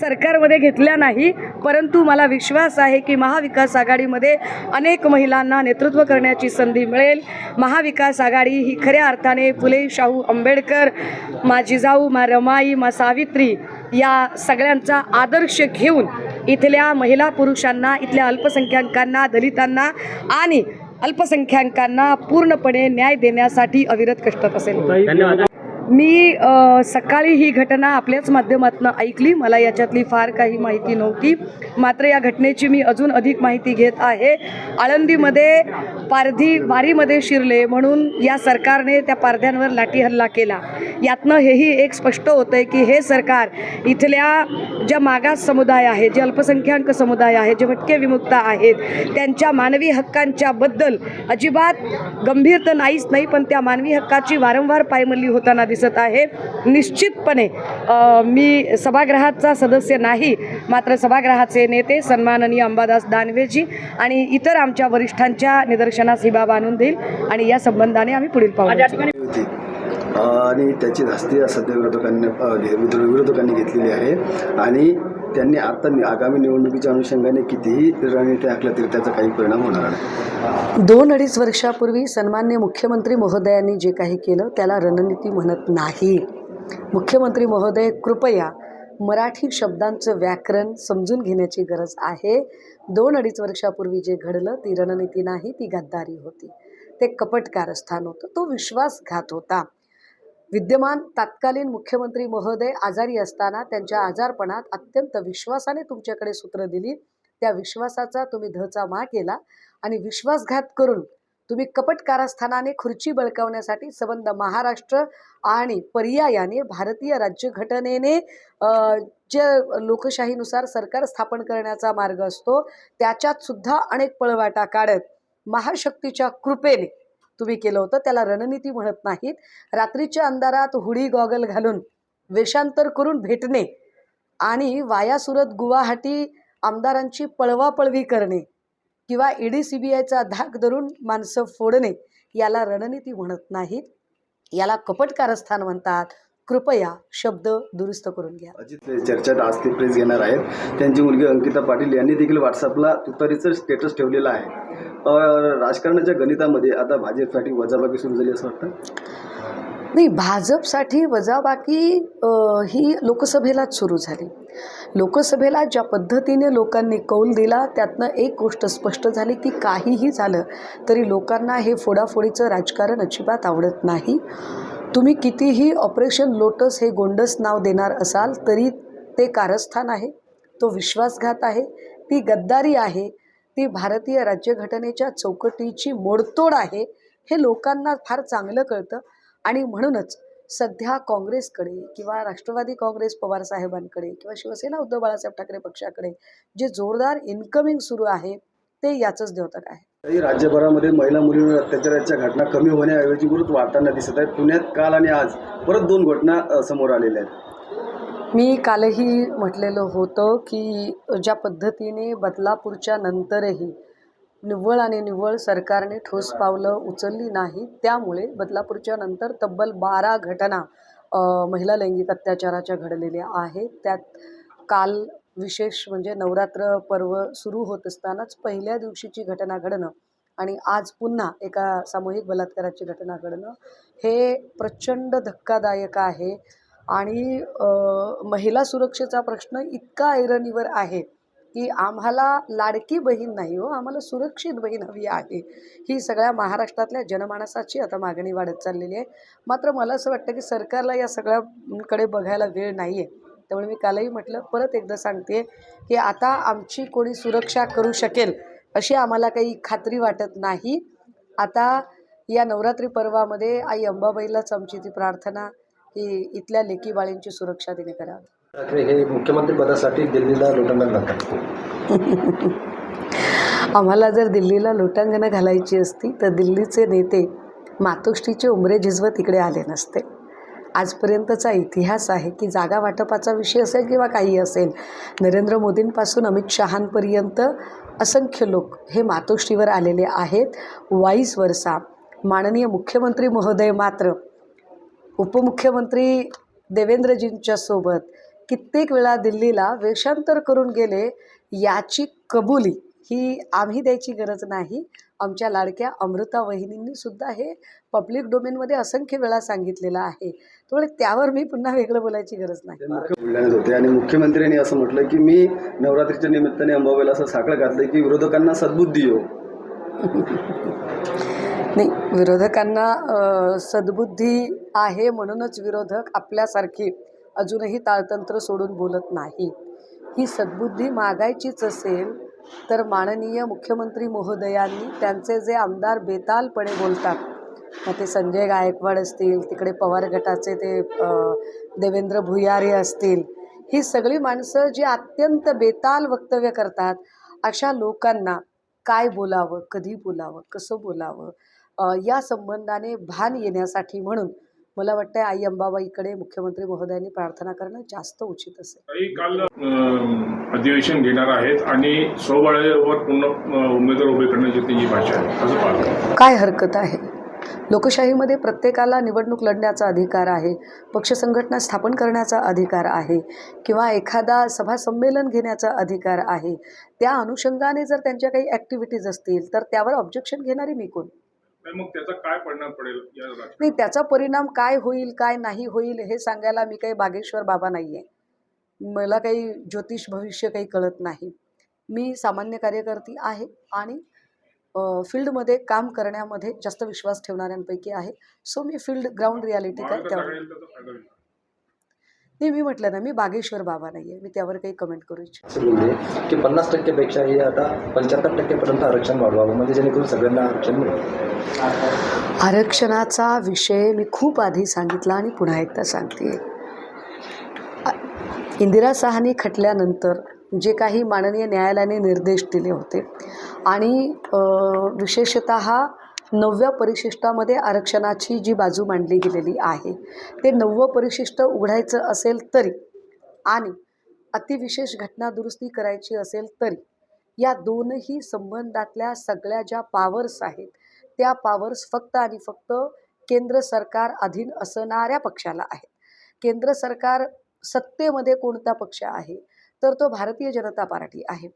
सरकारमध्ये घेतल्या नाही परंतु मला विश्वास आहे की महाविकास आघाडीमध्ये अनेक महिलांना नेतृत्व करण्याची संधी मिळेल. महाविकास आघाडी ही खऱ्या अर्थाने फुले शाहू आंबेडकर मा जिजाऊ मा रमाई मा सावित्री या सगळ्यांचा आदर्श घेऊन इथल्या महिला पुरुषांना इथल्या अल्पसंख्याकांना दलितांना आणि अल्पसंख्याकांना पूर्णपणे न्याय देण्यासाठी अविरत कष्टत असेल. धन्यवाद. मी सकाळी ही घटना आपल्याच माध्यमातून ऐकली. मला याच्यातली फार काही माहिती नव्हती. मात्र या घटनेची मी अजून अधिक माहिती घेत आहे. आळंदीमध्ये पारधी वारीमध्ये शिरले म्हणून या सरकारने त्या पारध्यांवर लाठी हल्ला केला. यातनं हेही एक स्पष्ट होतं आहे की हे सरकार इथल्या ज्या मागास समुदाय आहे जे अल्पसंख्याक समुदाय आहे जे भटके विमुक्त आहेत त्यांच्या मानवी हक्कांच्या बद्दल अजिबात गंभीर तर नाहीच नाही पण त्या मानवी हक्काची वारंवार पायमल्ली होताना दिसत आहे. निश्चितपणे मी सभागृहाचा सदस्य नाही मात्र सभागृहाचे नेते सन्माननीय अंबादास दानवेजी आणि इतर आमच्या वरिष्ठांच्या निदर्शनास ही बाब आणून देईल आणि या संबंधाने आम्ही पुढील पाहू आणि त्याची धास्ती सध्या विरोधकांनी विरोधकांनी घेतलेली आहे. आणि त्यांनी आता नि- आगामी निवडणुकीच्या अनुषंगाने कितीही रणनीती आखल्या तरी त्याचा काही परिणाम होणार नाही. दोन अडीच वर्षापूर्वी सन्मान्य मुख्यमंत्री महोदयांनी जे काही केलं त्याला रणनीती म्हणत नाही. मुख्यमंत्री महोदय कृपया मराठी शब्दांचं व्याकरण समजून घेण्याची गरज आहे. दोन अडीच वर्षापूर्वी जे घडलं ती रणनीती नाही ती गद्दारी होती. ते कपट कारस्थान होतं तो विश्वासघात होता. विद्यमान तत्कालीन मुख्यमंत्री महोदय आजारी असताना त्यांच्या आजारपणात अत्यंत विश्वासाने तुमच्याकडे सूत्र दिली. त्या विश्वासाचा तुम्ही धचा मा केला आणि विश्वासघात करून तुम्ही कपट कारस्थानाने खुर्ची बळकावण्यासाठी संबंध महाराष्ट्र आणि पर्यायाने भारतीय राज्यघटनेने जे लोकशाहीनुसार सरकार स्थापन करण्याचा मार्ग असतो त्याच्यात सुद्धा अनेक पळवाटा काढत महाशक्तीच्या कृपेने तुम्ही केलं होतं त्याला रणनीती म्हणत नाहीत. रात्रीच्या अंधारात हुडी गॉगल घालून वेषांतर करून भेटणे आणि वाया सुरत गुवाहाटी आमदारांची पळवापळवी करणे किंवा ईडी सी बी आयचा धाक धरून माणसं फोडणे याला रणनीती म्हणत नाहीत. याला कपट कारस्थान म्हणतात. कृपया शब्द दुरुस्त करून घ्या. अजित चर्चेत आज ते प्रेस घेणार आहेत. त्यांची मुलगी अंकिता पाटील यांनी देखील व्हॉट्सअपला तुतारीचं स्टेटस ठेवलेलं आहे. राजकारणाच्या गणितामध्ये आता भाजपसाठी वजाबाकी सुरू झाली असं वाटतं? नाही भाजपसाठी वजाबाकी ही लोकसभेलाच सुरू झाली. लोकसभेला ज्या पद्धतीने लोकांनी कौल दिला त्यातनं एक गोष्ट स्पष्ट झाली की काहीही झालं तरी लोकांना हे फोडाफोडीचं राजकारण अजिबात आवडत नाही. तुम्ही कितीही ऑपरेशन लोटस हे गोंडस नाव देणार असाल तरी ते कारस्थान आहे तो विश्वासघात आहे ती गद्दारी आहे ती भारतीय राज्यघटनेच्या चौकटीची मोडतोड आहे हे लोकांना फार चांगलं कळतं. आणि म्हणूनच सध्या काँग्रेसकडे किंवा राष्ट्रवादी काँग्रेस पवारसाहेबांकडे किंवा शिवसेना उद्धव बाळासाहेब ठाकरे पक्षाकडे जे जोरदार इन्कमिंग सुरू आहे ते याचंच द्योतक आहे. राज्यभरामध्ये महिला मुलींवर अत्याचाराच्या घटना कमी होण्याऐवजी उलट वाढताना दिसत आहेत. पुण्यात काल आणि आज परत दोन घटना समोर आलेल्या आहेत. मी कालही म्हटलेलं होतं की ज्या पद्धतीने बदलापूरच्या नंतरही निव्वळ आणि निव्वळ सरकारने ठोस पावलं उचलली नाही त्यामुळे बदलापूरच्या नंतर तब्बल बारा घटना महिला लैंगिक अत्याचाराच्या घडलेल्या आहेत. त्यात काल विशेष म्हणजे नवरात्र पर्व सुरू होत असतानाच पहिल्या दिवशीची घटना घडणं आणि आज पुन्हा एका सामूहिक बलात्काराची घटना घडणं हे प्रचंड धक्कादायक आहे. आणि महिला सुरक्षेचा प्रश्न इतका ऐरणीवर आहे की आम्हाला लाडकी बहीण नाही हो आम्हाला सुरक्षित बहीण हवी आहे. ही सगळ्या महाराष्ट्रातल्या जनमानसाची आता मागणी वाढत चाललेली आहे. मात्र मला असं वाटतं की सरकारला या सगळ्याकडे बघायला वेळ नाही आहे त्यामुळे मी कालही म्हटलं परत एकदा सांगते की आता आमची कोणी सुरक्षा करू शकेल अशी आम्हाला काही खात्री वाटत नाही. आता या नवरात्री पर्वामध्ये आई अंबाबाईलाच आमची ती प्रार्थना की इथल्या लेकी बाळींची सुरक्षा तिने करावी. ठाकरे हे मुख्यमंत्री पदासाठी दिल्लीला लोटंगण घालतात आम्हाला जर दिल्लीला लोटांगणं घालायची असती तर दिल्लीचे नेते मातोश्रीचे उमरे झिजवत इकडे आले नसते. आजपर्यंतचा इतिहास आहे की जागा वाटपाचा विषय असेल किंवा काही असेल नरेंद्र मोदींपासून अमित शहांपर्यंत असंख्य लोक हे मातोश्रीवर आलेले आहेत. वाईस वर्षा माननीय मुख्यमंत्री महोदय मात्र उपमुख्यमंत्री देवेंद्रजींच्या सोबत कित्येक वेळा दिल्लीला वेषांतर करून गेले याची कबुली ही आम्ही द्यायची गरज नाही. आमच्या लाडक्या अमृता वहिनींनी सुद्धा हे पब्लिक डोमेनमध्ये असंख्य वेळा सांगितलेलं आहे. त्यामुळे त्यावर मी पुन्हा वेगळं बोलायची गरज नाही. बुलढाण्यात होते आणि मुख्यमंत्र्यांनी असं म्हटलं की मी नवरात्रीच्या निमित्ताने अंबाबाईला असं साखळ घातलं की विरोधकांना सद्बुद्धी येऊ नाही विरोधकांना सद्बुद्धी आहे म्हणूनच विरोधक आपल्यासारखी अजूनही ताळतंत्र सोडून बोलत नाही. ही सद्बुद्धी मागायचीच असेल तर माननीय मुख्यमंत्री महोदयांनी त्यांचे जे आमदार बेतालपणे बोलतात मग ते संजय गायकवाड असतील तिकडे पवार गटाचे ते देवेंद्र भुयारे असतील ही सगळी माणसं जी अत्यंत बेताल वक्तव्य करतात अशा लोकांना काय बोलावं कधी बोलावं कसं बोलावं या संबंधाने भान येण्यासाठी म्हणून मला वाटतं आई अंबाबाईकडे मुख्यमंत्री महोदयांनी प्रार्थना करणं जास्त उचित असेल. काल अधिवेशन घेणार आहेत आणि उमेदवार उभे करण्याची त्यांची भाषा आहे. काय हरकत आहे? लोकशाहीमध्ये प्रत्येकाला निवडणूक लढण्याचा अधिकार आहे पक्ष संघटना स्थापन करण्याचा अधिकार आहे किंवा एखादा सभा संमेलन घेण्याचा अधिकार आहे. त्या अनुषंगाने जर त्यांच्या काही ॲक्टिव्हिटीज असतील तर त्यावर ऑब्जेक्शन घेणारी मी कोण? मग त्याचा काय परिणाम पडेल? नाही त्याचा परिणाम काय होईल काय नाही होईल हे सांगायला मी काही बागेश्वर बाबा नाही आहे मला काही ज्योतिष भविष्य काही कळत नाही. मी सामान्य कार्यकर्ती आहे आणि फील्डमध्ये काम करण्यामध्ये जास्त विश्वास ठेवणाऱ्यांपैकी आहे. सो मी फील्ड ग्राउंड रियालिटी काय त्यावर नाही मी म्हटलं ना मी बागेश्वर बाबा नाही आहे मी त्यावर काही कमेंट करू इच्छित म्हणजे की पन्नास टक्केपेक्षा हे आता पंच्याहत्तर टक्केपर्यंत आरक्षण वाढवावं म्हणजे जेणेकरून सगळ्यांना आरक्षण मिळेल. आरक्षणाचा विषय मी खूप आधी सांगितला आणि पुन्हा एकदा सांगते. इंदिरा साहनी खटल्यानंतर जे काही माननीय न्यायालयाने निर्देश दिले होते आणि विशेषत नवव्या परिशिष्टामध्ये आरक्षणाची जी बाजू मांडली गेलेली आहे ते नववं परिशिष्ट उघडायचं असेल तरी आणि अतिविशेष घटना दुरुस्ती करायची असेल तरी या दोनही संबंधातल्या सगळ्या ज्या पावर्स आहेत त्या पावर्स फक्त आणि फक्त केंद्र सरकार अधीन असणाऱ्या पक्षाला आहेत. केंद्र सरकार सत्तेमध्ये कोणता पक्ष आहे? तर तो भारतीय जनता पार्टी आहे.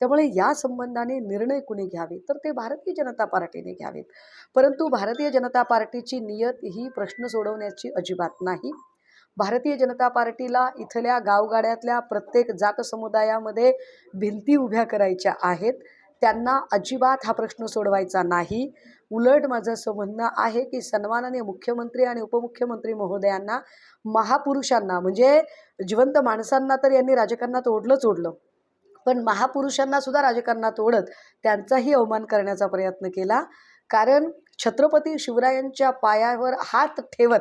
त्यामुळे या संबंधाने निर्णय कुणी घ्यावे? तर ते भारतीय जनता पार्टीने घ्यावेत परंतु भारतीय जनता पार्टीची नियत ही प्रश्न सोडवण्याची अजिबात नाही. भारतीय जनता पार्टीला इथल्या गावगाड्यातल्या प्रत्येक जात समुदायामध्ये भिंती उभ्या करायच्या आहेत. त्यांना अजिबात हा प्रश्न सोडवायचा नाही. उलट माझं असं म्हणणं आहे की सन्मानाने मुख्यमंत्री आणि उपमुख्यमंत्री महोदयांना महापुरुषांना म्हणजे जिवंत माणसांना तर यांनी राजकारणात ओढलंच ओढलं. पण महापुरुषांना सुद्धा राजकारणात ओढत त्यांचाही अवमान करण्याचा प्रयत्न केला. कारण छत्रपती शिवरायांच्या पायावर हात ठेवत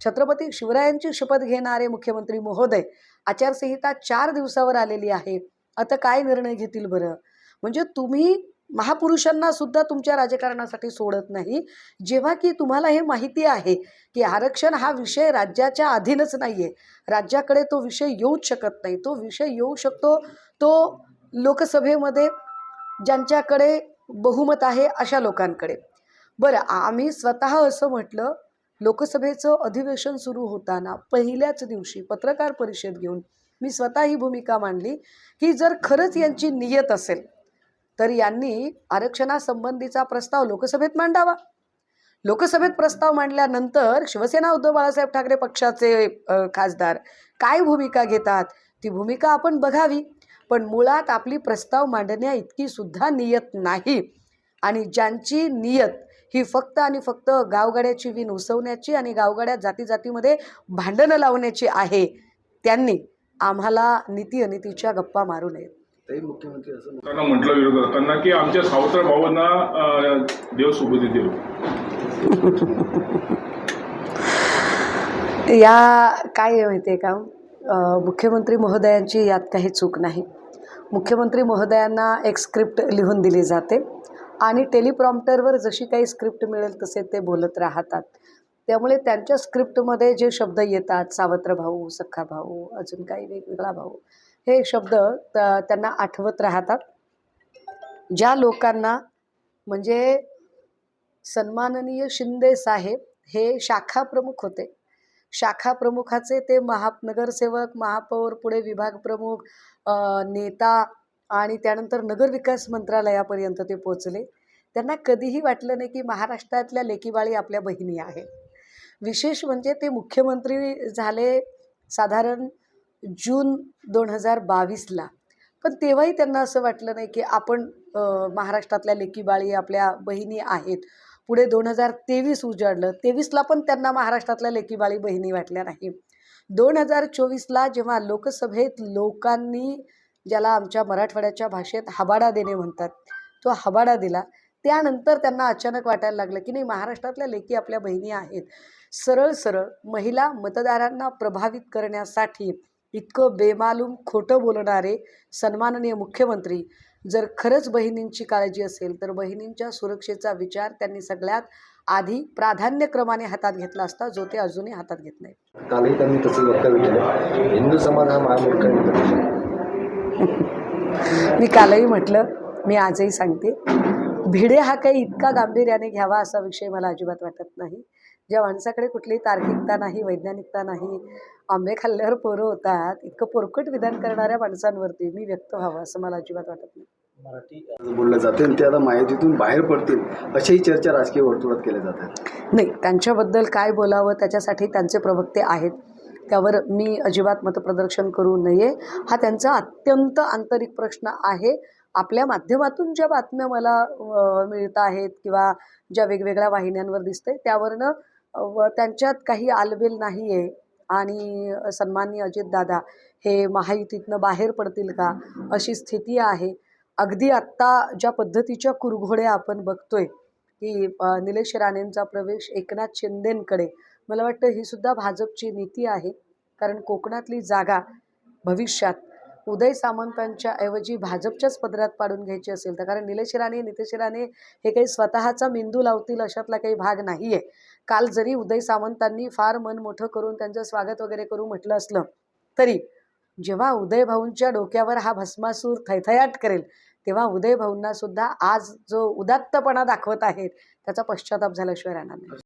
छत्रपती शिवरायांची शपथ घेणारे मुख्यमंत्री महोदय आचारसंहिता चार दिवसावर आलेली आहे. आता काय निर्णय घेतील बरं? म्हणजे तुम्ही महापुरुषांना सुद्धा तुमच्या राजकारणासाठी सोडत नाही. जेव्हा की तुम्हाला हे माहिती आहे की आरक्षण हा विषय राज्याच्या अधीनच नाही आहे राज्याकडे तो विषय येऊच शकत नाही. तो विषय येऊ शकतो तो लोकसभेमध्ये ज्यांच्याकडे बहुमत आहे अशा लोकांकडे. बरं आम्ही स्वतः असं म्हटलं लोकसभेचं अधिवेशन सुरू होताना पहिल्याच दिवशी पत्रकार परिषद घेऊन मी स्वतः ही भूमिका मांडली की जर खरंच यांची नियत असेल तर यांनी आरक्षणासंबंधीचा प्रस्ताव लोकसभेत मांडावा. लोकसभेत प्रस्ताव मांडल्यानंतर शिवसेना उद्धव बाळासाहेब ठाकरे पक्षाचे खासदार काय भूमिका घेतात? ती भूमिका आपण बघावी. पण मुळात आपली प्रस्ताव मांडण्या इतकी सुद्धा नियत नाही. आणि ज्यांची नियत ही फक्त आणि फक्त गावगाड्याची विण उसवण्याची आणि गावगाड्यात जाती जातीमध्ये भांडणं लावण्याची आहे त्यांनी आम्हाला नीती अनितीच्या गप्पा मारू नयेत. तरी मुख्यमंत्री असं त्यांना म्हटलं विरोधकांना की आमच्या सावत्र भावांना अं, देव सुबुद्धी देव या काय आहे माहिती आहे का? अं, मुख्यमंत्री महोदयांची यात काही चूक नाही. मुख्यमंत्री महोदयांना एक स्क्रिप्ट लिहून दिली जाते आणि टेलिप्रॉम्प्टरवर जशी काही स्क्रिप्ट मिळेल तसे ते बोलत राहतात. त्यामुळे त्यांच्या स्क्रिप्टमध्ये जे शब्द येतात सावत्र भाऊ सख्खा भाऊ अजून काही वेगवेगळा भाऊ हे शब्द त- त्यांना आठवत राहतात. ज्या लोकांना म्हणजे सन्माननीय शिंदे साहेब हे शाखा प्रमुख होते. शाखा प्रमुखाचे ते महा नगरसेवक महापौर पुढे विभाग प्रमुख नेता आणि त्यानंतर नगरविकास मंत्रालयापर्यंत ते पोचले त्यांना कधीही वाटलं नाही की महाराष्ट्रातल्या लेकीबाळी आपल्या बहिणी आहेत. विशेष म्हणजे ते मुख्यमंत्री झाले साधारण जून दोन हजार बावीसला. पण तेव्हाही त्यांना असं वाटलं नाही की आपण महाराष्ट्रातल्या लेकीबाळी आपल्या बहिणी आहेत. पुढे दोन हजार तेवीस उजाडलं. तेवीसला पण त्यांना महाराष्ट्रातल्या लेकीबाळी बहिणी वाटल्या नाही. दोन हजार चोवीसला जेव्हा लोकसभेत लोकांनी ज्याला आमच्या मराठवाड्याच्या भाषेत हबाडा देणे म्हणतात तो हबाडा दिला. त्यानंतर त्यांना अचानक वाटायला लागलं की नाही महाराष्ट्रातल्या लेकी आपल्या बहिणी आहेत. सरळ सरळ महिला मतदारांना प्रभावित करण्यासाठी इतकं बेमालूम खोटं बोलणारे सन्माननीय मुख्यमंत्री जर खरंच बहिणींची काळजी असेल तर बहिणींच्या सुरक्षेचा विचार त्यांनी सगळ्यात आधी प्राधान्यक्रमाने हातात घेतला असता जो ते अजूनही हातात घेत नाही कालही त्यांनी तसं वक्तव्य केलं. हिंदू समाज हा महामूर्ख. मी कालही म्हटलं मी आजही सांगते भिडे हा काही इतका गांभीर्याने घ्यावा असा विषय मला अजिबात वाटत नाही. ज्या माणसाकडे कुठली तार्किकता नाही वैज्ञानिकता नाही आंबे खाल्ल्यावर पोरं होतात इतकं पोरकट विधान करणाऱ्या माणसांवरती मी व्यक्त व्हावं असं मला अजिबात वाटत नाही. मराठी बोललं जाते आणि ते आता माहितीतून बाहेर पडतील अशाही चर्चा राजकीय वर्तुळात केल्या जातात नाही त्यांच्याबद्दल काय बोलावं त्याच्यासाठी त्यांचे प्रवक्ते आहेत. त्यावर मी अजिबात मतप्रदर्शन करू नये. हा त्यांचा अत्यंत आंतरिक प्रश्न आहे. आपल्या माध्यमातून ज्या बातम्या मला मिळत आहेत किंवा ज्या वेगवेगळ्या वाहिन्यांवर दिसते त्यावरनं व त्यांच्यात काही आलबेल नाही आहे आणि सन्माननीय अजितदादा हे महायुतीतनं बाहेर पडतील का अशी स्थिती आहे. अगदी आत्ता ज्या पद्धतीच्या कुरघोड्या आपण बघतोय की निलेश राणेंचा प्रवेश एकनाथ शिंदेंकडे मला वाटतं ही सुद्धा भाजपची नीती आहे. कारण कोकणातली जागा भविष्यात उदय सामंतांच्या ऐवजी भाजपच्याच पदरात पाडून घ्यायची असेल तर कारण निलेश राणे नितेश राणे हे काही स्वतःचा मेंदू लावतील अशातला काही भाग नाही आहे काल जरी उदय सामंतांनी फार मन मोठं करून त्यांचं स्वागत वगैरे करू म्हटलं असलं तरी जेव्हा उदय भाऊंच्या डोक्यावर हा भस्मासूर थैथयाट करेल तेव्हा उदय भाऊंना सुद्धा आज जो उदात्तपणा दाखवत आहेत त्याचा पश्चाताप झाल्याशिवाय राहणार नाही.